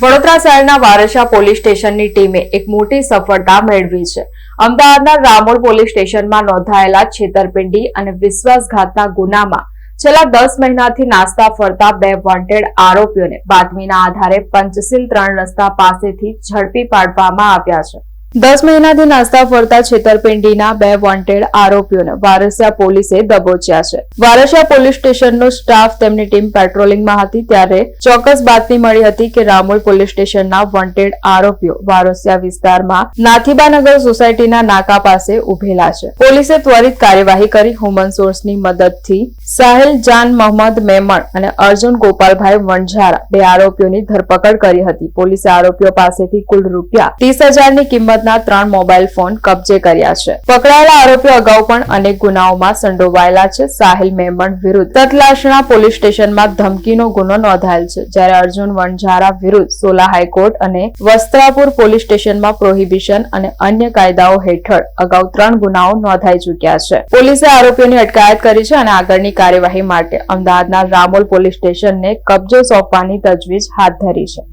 વડોદરા શહેરના વારસા પોલીસ સ્ટેશનની ટીમે એક મોટી સફળતા મેળવી છે. અમદાવાદના રામોલ પોલીસ સ્ટેશનમાં નોંધાયેલા છેતરપિંડી અને વિશ્વાસઘાતના ગુનામાં છેલ્લા દસ મહિનાથી નાસ્તા ફરતા બે વોન્ટેડ આરોપીઓને બાતમીના આધારે પંચશીલ ત્રણ રસ્તા પાસેથી ઝડપી પાડવામાં આવ્યા છે. દસ મહિનાથી નાસ્તા ફરતા છેતરપિંડીના બે વોન્ટેડ આરોપીઓને વારસિયા પોલીસે દબોચ્યા છે. વારસિયા પોલીસ સ્ટેશનનો સ્ટાફ તેમની ટીમ પેટ્રોલિંગમાં હતી ત્યારે ચોક્કસ બાતમી મળી હતી કે રામોલ પોલીસ સ્ટેશનના વોન્ટેડ આરોપીઓ વારસિયા વિસ્તારમાં નાથીબાનગર સોસાયટીના નાકા પાસે ઉભેલા છે. પોલીસે ત્વરિત કાર્યવાહી કરી હ્યુમન સોર્સની મદદથી સાહેલ જાન મોહમ્મદ મેમણ અને અર્જુન ગોપાલભાઈ વણઝારા બે આરોપીઓની ધરપકડ કરી હતી. પોલીસે આરોપીઓ પાસેથી કુલ રૂપિયા ત્રીસ હજારની કિંમતના ત્રણ મોબાઈલ ફોન કબજે કર્યા છે. પકડાયેલા આરોપીઓ અગાઉ પણ અનેક ગુનાઓમાં સંડોવાયેલા છે. સાહિલ મેમણ વિરુદ્ધ તતલાસણા પોલીસ સ્ટેશનમાં ધમકીનો ગુનો નોંધાયેલ છે. જ્યારે અર્જુન વણઝારા વિરુદ્ધ સોલા હાઈકોર્ટ અને વસ્ત્રાપુર પોલીસ સ્ટેશનમાં પ્રોહિબિશન અને અન્ય કાયદાઓ હેઠળ અગાઉ ત્રણ ગુનાઓ નોંધાઈ ચૂક્યા છે. પોલીસે આરોપીઓની અટકાયત કરી છે અને આગળની કાર્યવાહી માટે અમદાવાદના રામોલ પોલીસ સ્ટેશનને કબજો સોંપવાની તજવીજ હાથ ધરી છે.